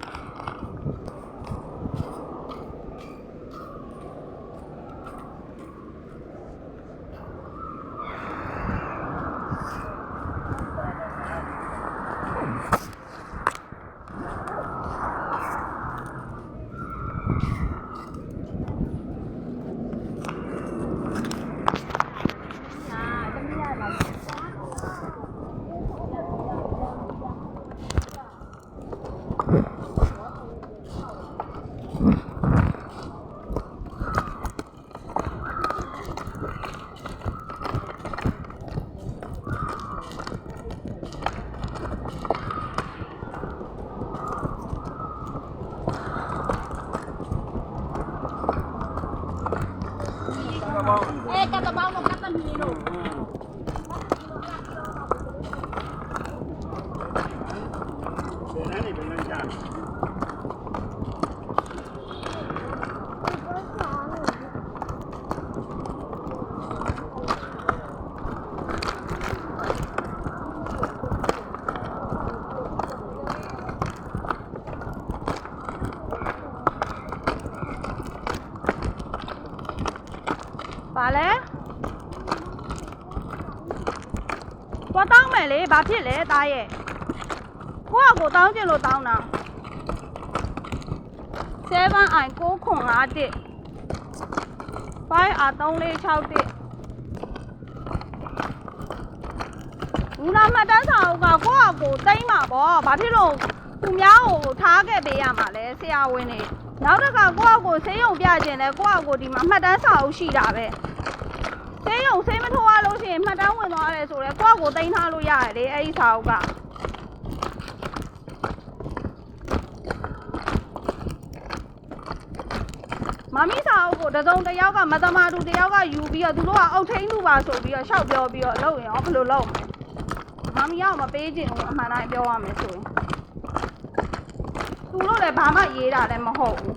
ああ。Yeah. သွားတောင်းမယ်လေဘာဖြစ်လဲတားရဲ့ကိုကကိုတောင်းကျင်လို့တောင်းတာ 7i 9ခွန်5တစ် 5r 3461ဦးနာမတ်တန်းစာအုပ်ကကိုကကိုတိမ့်မှာပေါ့ဘာဖြစ်လို့သူများကိုထားခဲ့ပေးရမှာလဲဆရာဝန်နေနောက်တစ်ခါကိုကကိုဆေးရုံပြခြင်းလဲကိုကကိုဒီမှာမှတ်တမ်းစာအုပ်ရှိတာပဲဆေးရုံဆေးမထိုးရလို့ရှိရင်မှ တ်တမ်းဝင်သွားတယ်ဆိုတော့ကိုကကိုတိမ့်ထားလို့ရတယ်လေအဲ့ဒီစာအုပ်ကမမီစာအုပ်ကိုတစုံတစ်ယောက်ကမသမာသူတစ်ယောက်ကယူပြီးတော့သူတို့ကအုတ်ထိန်သူပါဆိုပြီးတော့ရှောက်ပြောပြီးတော့လုပ်ရင်ရောဘယ်လိုလုပ်မလဲမမီကမပေးချင်ဘူးအမှန်တိုင်းပြောရမယ်ဆိုရင်သူတို့လည်းဘာမှရေးတာလည်းမဟုတ်ဘူး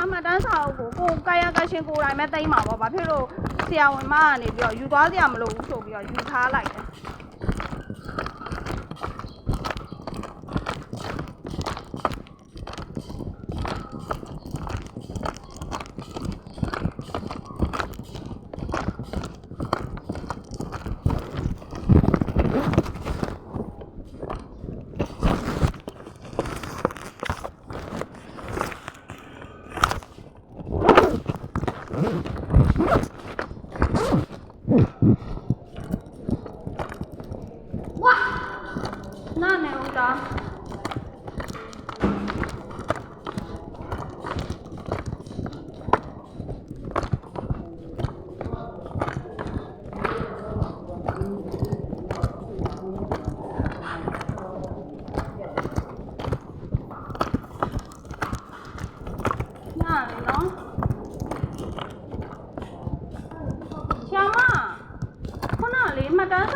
ဦးနာမတန်းစာအုပ်ကိုကိုကာယကရှင်ကိုယ်တိုင်ပဲတိမ့်မှာပေါ့ဘာဖြစ်လို့ဆရာဝန်မကနေပြီးတော့ယူသွားစရာမလိုဘူးဆိုပြီးတော့ယူထားလိုက်တယ် နာနေဦးသားနာနေနော်ချာမခုန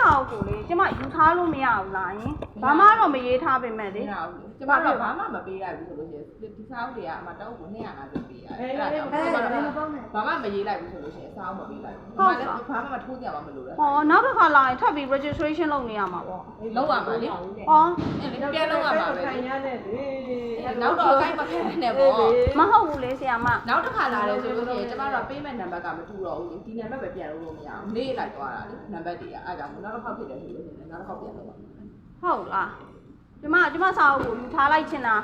လေးမှတ်တမ်းစာအုပ်ကိုလေကျမယူထားလို့မရဘူးလားယင် ဘာမှတော့မရေးထားပေမဲ့လေမရဘူးကျမတို့ဘာမှမပေးလိုက်ဘူးဆိုလို့ရှိရင်ဒီစားအုပ်တွေကအမတောက်ကို250ပေးရတယ်အဲ့ဒါကြောင့်ကျမတို့ဘာမှမရေးလိုက်ဘူးဆိုလို့ရှိရင်စားအုပ်မပေးလိုက်ဘူးဘာမှဘာမှမထိုးကြပါမလို့လဲဟောနောက်တစ်ခါလာရင်ထပ်ပြီး registration လုပ်နေရမှာပေါ့လောက်ရမှာလေဟောအဲ့လေပြန်လောက်ရမှာပဲခိုင်ရတဲ့လေနောက်တော့အကိုင်းမခံနဲ့ပေါ့မဟုတ်ဘူးလေဆရာမနောက်တစ်ခါလာတယ်ဆိုလို့ရှိရင်ကျမတို့က payment number ကမတူတော့ဘူးလေဒီ number ပဲပြန်လုပ်လို့မရဘူးမေးလိုက်သွားတာလေ number တွေကအဲ့ကြောင့်နောက်တစ်ခေါက်ဖြစ်တယ်ဆိုလို့ရှိရင်နောက်တစ်ခေါက်ပြန်လုပ်ပါ ဟုတ်လားကျမကျမစာအုပ်ကိုယူထားလိုက်ချင်တာ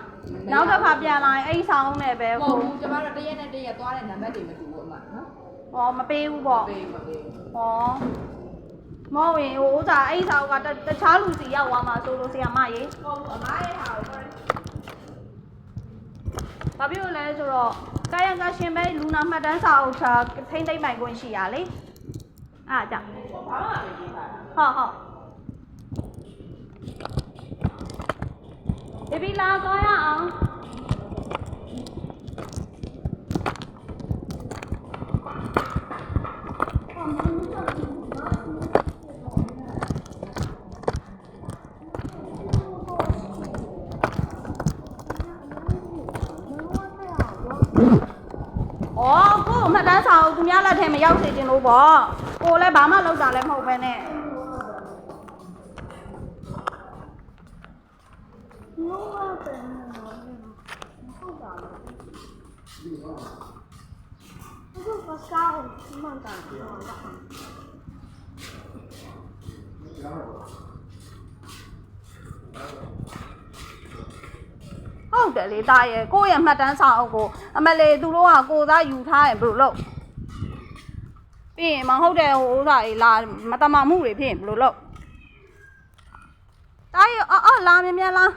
နောက်တစ်ခါပြန်လာရင်အဲ့ဒီစာအုပ်နဲ့ပဲမဟိုဟုတ်ဘူးကျမတို့တရက်နဲ့တရက်သွားတဲ့ number တွေမတူဘူးအမနော်ဟောမပေးဘူးပေါ့ပေးမပေးဟောမဟုတ်ရင်ဟိုဥစားအဲ့ဒီစာအုပ်ကတတခြားလူစီရောက်သွားမှာဆိုလို့ဆရာမရေဟုတ်အမားရဲ့ဟာကိုဘာဖြစ်လို့လဲဆိုတော့ကာယကရှင်ပဲလူနာမှတ်တမ်းစာအုပ်ထားထိမ့်သိမ့်ပိုင်ခွင့်ရှိရလေအားကြောင့်ဘာမှမပေးပါဘူးဟုတ်ဟုတ် ဘေဘီလာသွားရအောင်။အော်ကို့မှတ်တမ်းစာအုပ်သူများလက်ထဲမရောက်စေချင်လို့ပေါ့။ကိုလည်းဘာမှလုပ်တာလည်းမဟုတ်ပဲနဲ့။ ဟုတ်တယ်လေသားရဲ့ကိုယ့်ရဲ့မှတ်တမ်းစာအုပ်ကိုအမလေးသူတို့ကကိုသားယူထားရင်ဘယ်လိုလုပ်ပြီးရင်မဟုတ်တဲ့ဟိုဥစားကြီးလာမတမမှုတွေဖြစ်ရင်ဘယ်လိုလုပ်သားရဲ့အော်အော်လာမြန်မြန်လား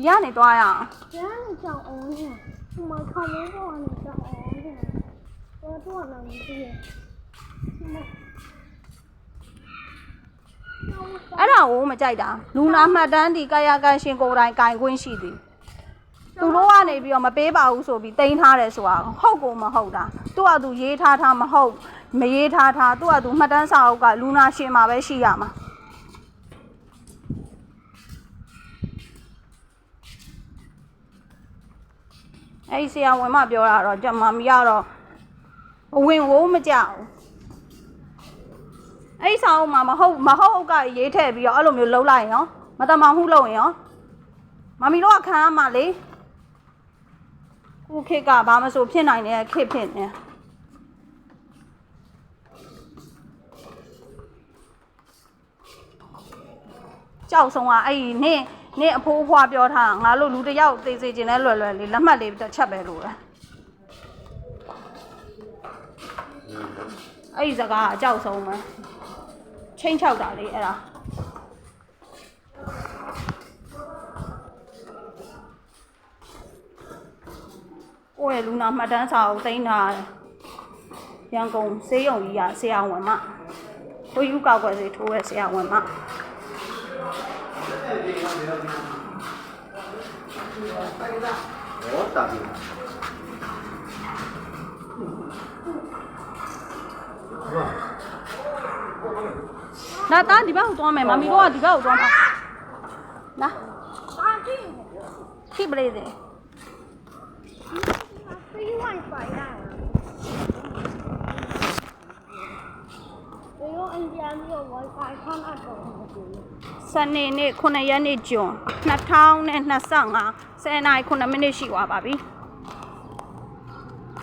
ဒီကနေသွားရအောင်ကျန်းနေကြောင်အောင်ဟိုမှာခေါင်းမောပေါ်ကနေကြောင်အောင်ဟိုတော့တော့လာမသိရအဲ့ဒါကိုမကြိုက်တာလူနာမှတ်တမ်းဒီကာယကံရှင်ကိုယ်တိုင်ကင်ခွင့်ရှိသည်သူတို့ကနေပြီးတော့မပေးပါဘူးဆိုပြီးတိန်းထားတယ်ဆိုတာဟုတ်ကောမဟုတ်တာသူ့အတူရေးထားထားမဟုတ်မရေးထားထားသူ့အတူမှတ်တမ်းစာအုပ်ကလူနာရှင်မှာပဲရှိရမှာ အဲ့ဒီဆရာဝန်မပြောတာတော့ကြမမီကတော့အဝင်ဝိုးမကြဘူးအဲ့ဒီစာအုပ်မှာမဟုတ်မဟုတ်ဟုတ်ကရေးထည့်ပြီးတော့အဲ့လိုမျိုးလှုပ်လိုက်ရင်ရောမတမောင်မှုလုပ်ရင်ရောမမီတို့ကခံရမှာလေခုခေတ်ကဘာမဆိုဖြစ်နိုင်တဲ့ခေတ်ဖြစ်နေကြောက်ဆုံးကအဲ့ဒီနင့် နင့်အဖိုးအဖွားပြောထားတာငါတို့လူတစ်ယောက်သိစေခြင်းလဲလွယ်လွယ်လေးလက်မှတ်လေးတစ်ချက်ပဲလို့လေအဲ့ဒီစကားကအကြောက်ဆုံးပဲချင်းချောက်တာလေအဲ့ဒါကိုယ့်ရဲ့လူနာမှတ်တမ်းစာကိုသိမ်းထားတယ်ရန်ကုန်စေးရုံကြီးကဆရာဝန်မဘိုးယူကောက်ွယ်စီထိုးရဲ့ဆရာဝန်မ ဘောတာပြီ။ဒါသားဒီဘက်ကိုသွားမယ်။မမီတို့ကဒီဘက်ကိုသွားမှာ။လာ။ခိပလေးစေ။ Free Wi-Fi လား မ်းပြီးတော့ Wi-Fi ခန်းအပ်တော့မကြည့်စနေနေ့9ရက်နေ့ဂျွန်2025 10:09မိနစ်ရှိသွားပါပြီ။